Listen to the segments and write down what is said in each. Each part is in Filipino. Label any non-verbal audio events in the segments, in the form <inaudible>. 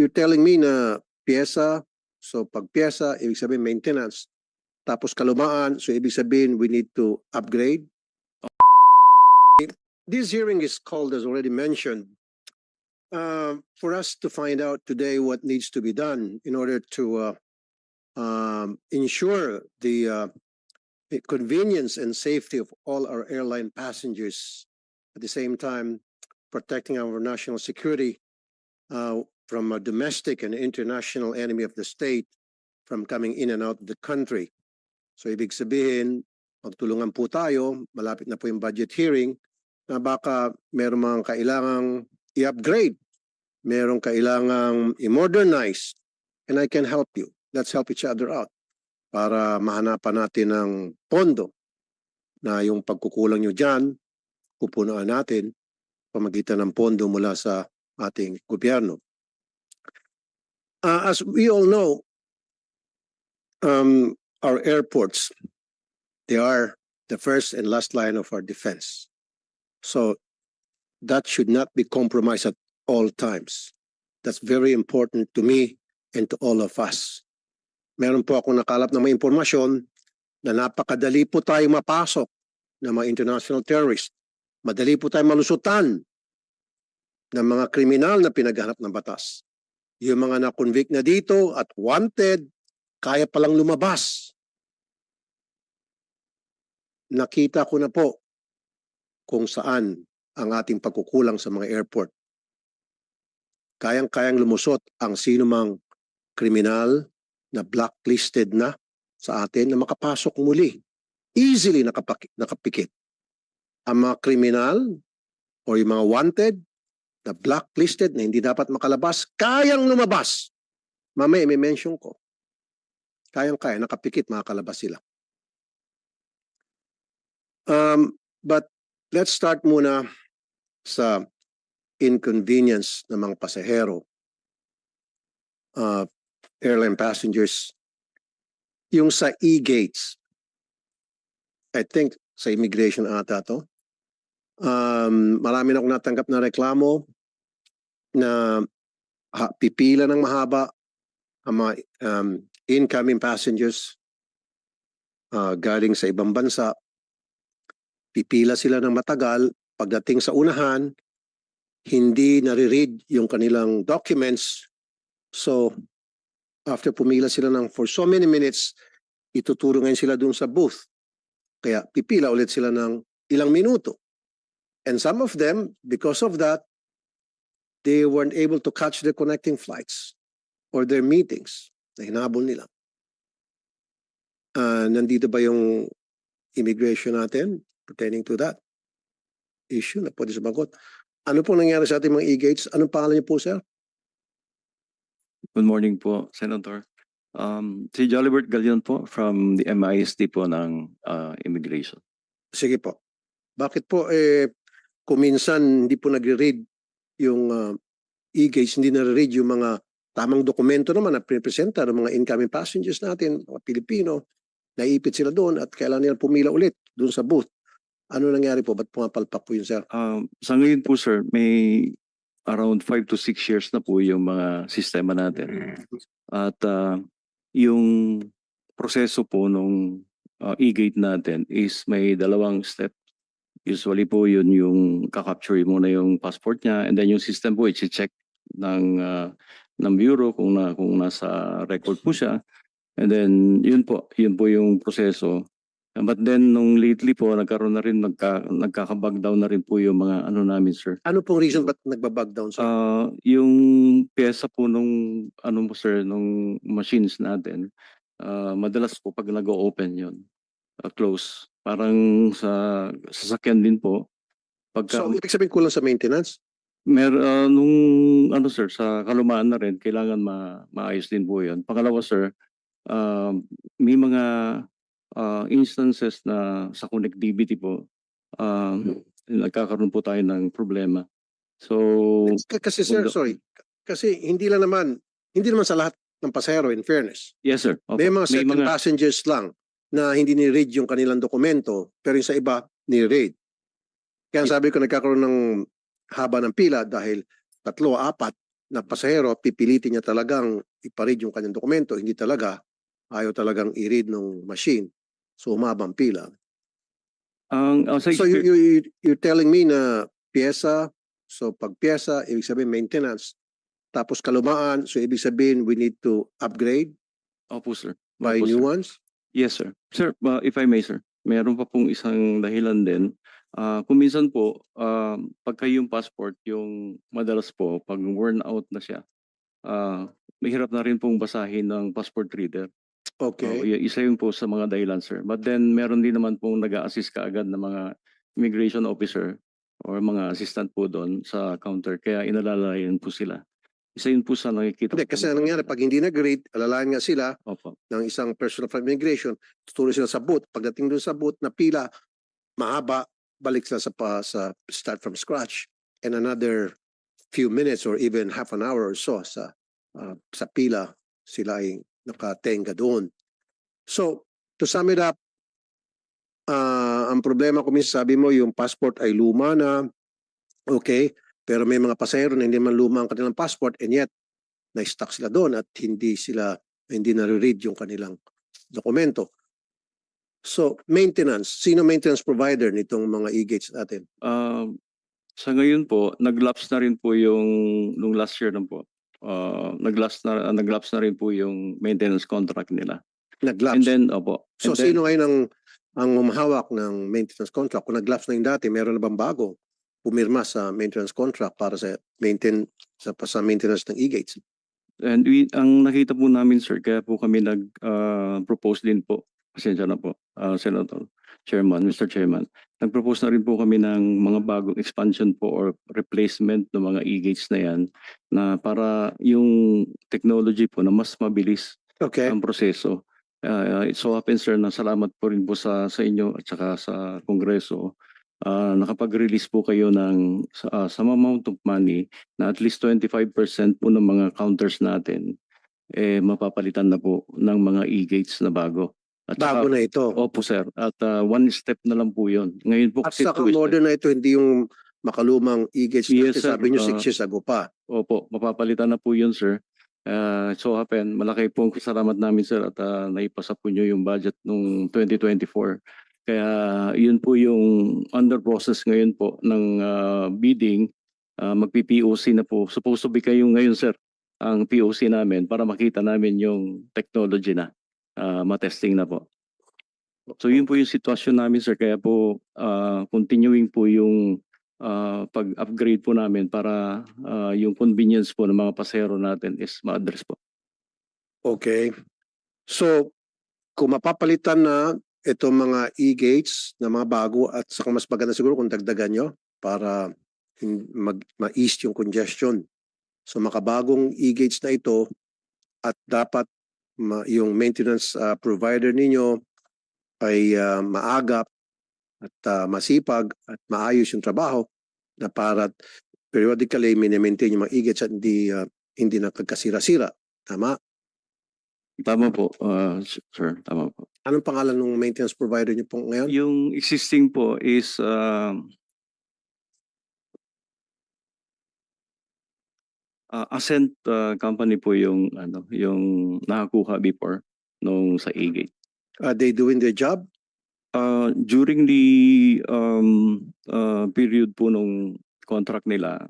You're telling me na pyesa, so pag pyesa, ibig sabihin maintenance. Tapos kalumaan, so ibig sabihin we need to upgrade. This hearing is called, as already mentioned, uh, for us to find out today what needs to be done in order to uh, um, ensure the uh, convenience and safety of all our airline passengers. At the same time, protecting our national security uh, from a domestic and international enemy of the state from coming in and out of the country. So ibig sabihin, magtulungan po tayo, malapit na po yung budget hearing, na baka meron mga kailangang i-upgrade, meron kailangang i-modernize, and I can help you. Let's help each other out para mahanapan natin ng pondo na yung pagkukulang nyo dyan, pupunuan natin pamagitan ng pondo mula sa ating gobyerno. Uh, as we all know, um, our airports, they are the first and last line of our defense. So that should not be compromised at all times. That's very important to me and to all of us. Meron po ako nakalap ng mga impormasyon na napakadali po tayo mapasok ng mga international terrorists. Madali po tayo malusutan ng mga kriminal na pinaghanap ng batas. Yung mga na-convict na dito at wanted, kaya palang lumabas. Nakita ko na po kung saan ang ating pagkukulang sa mga airport. Kayang-kayang lumusot ang sino mang kriminal na blacklisted na sa atin na makapasok muli. Easily nakapikit. Ang mga kriminal o yung mga wanted na blacklisted na hindi dapat makalabas, kayang lumabas. Mamaya may mention ko. Kayang-kaya, nakapikit, makakalabas sila. Um, but let's start muna sa inconvenience ng mga pasahero. Uh, airline passengers. Yung sa e-gates, I think sa immigration ata to, um, marami na akong natanggap na reklamo na ha, pipila ng mahaba ang mga um, incoming passengers uh, galing sa ibang bansa. Pipila sila ng matagal. Pagdating sa unahan, hindi nare-read yung kanilang documents. So, after pumila sila ng for so many minutes, ituturo ngayon sila dun sa booth. Kaya pipila ulit sila ng ilang minuto. And some of them, because of that, they weren't able to catch their connecting flights or their meetings na hinabol nila. Ah, nandito ba yung immigration natin pertaining to that issue na pwede sumagot? Ano pong nangyari sa ating mga e-gates? Anong pangalan niyo po, sir? Good morning po, Senator. Um, si Jolibert Galion po from the MISD po ng uh, Immigration. Sige po. Bakit po eh kuminsan hindi po nagre-read yung ah, e-gates, hindi nare-read yung mga tamang dokumento naman na pinipresenta ng mga incoming passengers natin, mga Pilipino, naipit sila doon at kailangan nila pumila ulit doon sa booth. Ano nangyari po? Ba't pumapalpak po yun, sir? Um, sa ngayon po sir, may around 5 to 6 years na po yung mga sistema natin. At uh, yung proseso po nung uh, e-gate natin is may dalawang step. Usually po yun yung kakapture muna yung passport niya and then yung system po i-check ng uh, ng bureau kung na kung nasa record po siya. And then yun po, yun po yung proseso. But then nung lately po nagkaroon na rin nagka, nagkakabag down na rin po yung mga ano namin sir. Ano pong reason ba't nagbabag down, sir? Ah, yung pyesa po nung ano po sir, nung machines natin, ah, madalas po pag nag-open yun, ah, close. Parang sa sasakyan din po. Pagka so, ibig sabihin kulang sa maintenance? mer ah, nung ano sir, sa kalumaan na rin, kailangan ma maayos din po yun. Pangalawa sir, ah, may mga ah, instances na sa connectivity po, ah, nagkakaroon po tayo ng problema. So, K- Kasi, sir, Mundo. sorry. Kasi hindi lang naman, hindi naman sa lahat ng pasahero, in fairness. yes sir. Opo. May mga certain mga- passengers lang na hindi ni-read yung kanilang dokumento, pero yung sa iba, ni-read. Kaya sabi ko nagkakaroon ng haba ng pila dahil tatlo, apat, na pasahero, pipilitin niya talagang iparead yung kanyang dokumento, hindi talaga, ayaw talagang i-read ng machine. So umabang pila. Ang, ang sa So you, you, you- you're telling me na pyesa, so pag pyesa, ibig sabihin maintenance. Tapos kalumaan, so ibig sabihin we need to upgrade, Opo, sir. buy Opo, new sir. ones. Yes, sir. Sir, uh, if I may, sir, meron pa pong isang dahilan din. Ah, kung minsan po, ah, pagka yung passport, yung madalas po, pag worn out na siya, ah, mahirap na rin pong basahin ng passport reader. Okay. y- isa yun po sa mga dahilan, sir. But then, meron din naman pong nag assist kaagad ng mga immigration officer or mga assistant po doon sa counter. Kaya inalalayan po sila. Isa yun po sa nakikita Hindi, ko kasi nangyari, pag hindi nag-grade, alalayan nga sila Opo. ng isang person from immigration, tutuloy sila sa booth. Pagdating doon sa booth na pila, mahaba, balik sila sa, pa, sa start from scratch. And another few minutes or even half an hour or so sa ah, sa pila, sila ay nakatenga doon. So, to sum it up, ah, ang problema ko minsan sabi mo, yung passport ay luma na, okay, pero may mga pasahero na hindi man luma ang kanilang passport and yet, na-stuck sila doon at hindi sila hindi na-read yung kanilang dokumento. So, maintenance. Sino maintenance provider nitong mga e-gates natin? Um, sa ngayon po, nag-lapse na rin po yung nung last year na po. Uh, nag-lapse na nag-lapse na rin po yung maintenance contract nila. And Nag-lapse. then opo. so, and then, sino ngayon ang, ang humahawak ng maintenance contract? Kung nag-lapse na yung dati, meron na bang bago pumirma sa maintenance contract para sa maintain sa, sa maintenance ng e-gates? and we ang nakita po namin sir, kaya po kami nag uh, propose din po. Pasensya na po, uh, Senator Chairman, Mr. Chairman. Nag-propose na rin po kami ng mga bagong expansion po or replacement ng mga e-gates na yan na para yung technology po na mas mabilis Okay. ang proseso. Uh, it so happens sir na salamat po rin po sa sa inyo at saka sa Kongreso. Ah, nakapag-release po kayo ng ah, some amount of money na at least 25% po ng mga counters natin eh mapapalitan na po ng mga e-gates na bago. At bago saka- na ito. Opo sir. At ah, one step na lang po 'yon. Ngayon po At kasi saka modern na ito, hindi yung makalumang e-gates Yes, sir. sabi Uh, 6 years ago pa. Opo, mapapalitan na po yun, sir. Uh, so happen, malaki pong <laughs> salamat namin, sir, at uh, naipasa po nyo yung budget nung 2024. Kaya yun po yung under process ngayon po ng uh, bidding. Uh, Magpi-POC na po. Supposed to be kayo ngayon, sir, ang POC namin para makita namin yung technology na. Uh, matesting na po. So yun po yung sitwasyon namin, sir. Kaya po uh, continuing po yung ah, pag-upgrade po namin para ah, yung convenience po ng mga pasahero natin is ma-address po. Okay. So, kung mapapalitan na itong mga e-gates na mga bago at saka mas maganda siguro kung dagdagan nyo para mag, ma-ease yung congestion. So, makabagong e-gates na ito at dapat ma, yung maintenance ah, provider ninyo ay ah, maagap at ah, masipag at maayos yung trabaho na para periodically mini-maintain yung mga e-gates at hindi, ah, hindi nakagkasira-sira. Tama? Tama po, ah, sir. Tama po. Anong pangalan ng maintenance provider niyo po ngayon? Yung existing po is ah, ah, Ascent ah, company po yung ano yung nakakuha before nung sa E-Gate. Are they doing their job? Uh, during the um, uh, period po nung contract nila,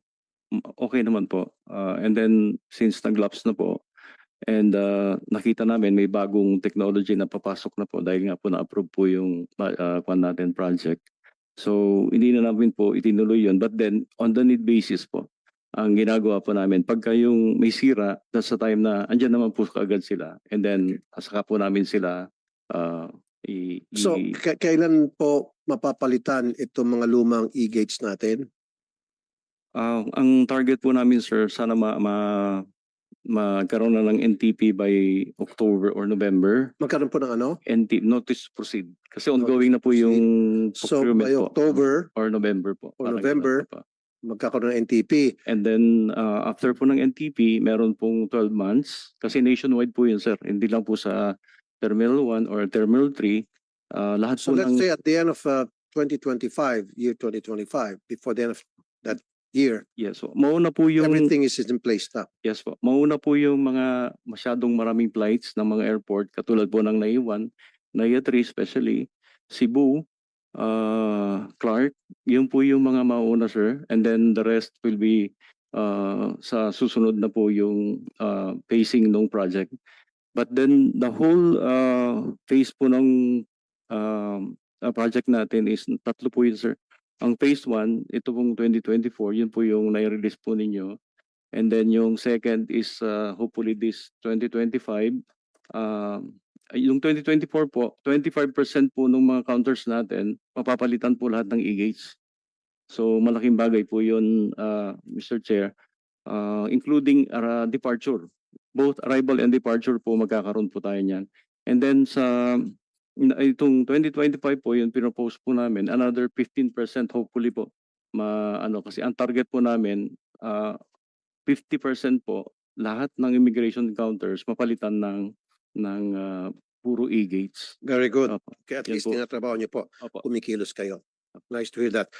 okay naman po. Uh, and then since nag-lapse na po, and uh, nakita namin may bagong technology na papasok na po dahil nga po na-approve po yung uh, kwan natin project. So hindi na namin po itinuloy yun. But then on the need basis po, ang ginagawa po namin, pagka yung may sira, that's the time na andyan naman po kaagad sila. And then saka po namin sila uh, i- So, i- kailan po mapapalitan itong mga lumang e-gates natin? Ah, ang target po namin sir sana ma, ma magkaroon na ng NTP by October or November. Magkaroon po ng ano? NT notice to proceed kasi ongoing na po proceed. yung So, procurement by po. October, or November po. Or Parang November. ganun po magkakaroon ng NTP. And then ah, after po ng NTP, meron pong 12 months kasi nationwide po yun sir. Hindi lang po sa Terminal 1 or Terminal 3. Ah, lahat So po let's ng say at the end of uh, 2025, year 2025, before the end of that year. Yes po. Mauna po yung Everything is in place na. Yes po. Mauna po yung mga masyadong maraming flights ng mga airport katulad po ng Naiwan, Naya 3 especially, Cebu, uh, Clark. Yun po yung mga mauna sir. And then the rest will be uh, sa susunod na po yung uh, pacing ng project. But then the whole uh, phase po ng uh, project natin is tatlo po yun sir. Ang phase 1, ito pong 2024, yun po yung nai-release po ninyo. And then yung second is uh, hopefully this 2025. Um, yung 2024 po, 25% po ng mga counters natin, mapapalitan po lahat ng e-gates. So malaking bagay po yun, uh, Mr. Chair, uh, including uh, departure. Both arrival and departure po magkakaroon po tayo niyan. And then sa itong 2025 po yun pinopose po namin another 15% hopefully po ma ano kasi ang target po namin uh, 50% po lahat ng immigration counters mapalitan ng ng ah, puro e-gates. Very good. Opo. Okay, at Yan least po. tinatrabaho niyo po. Opo. Kumikilos kayo. Nice to hear that.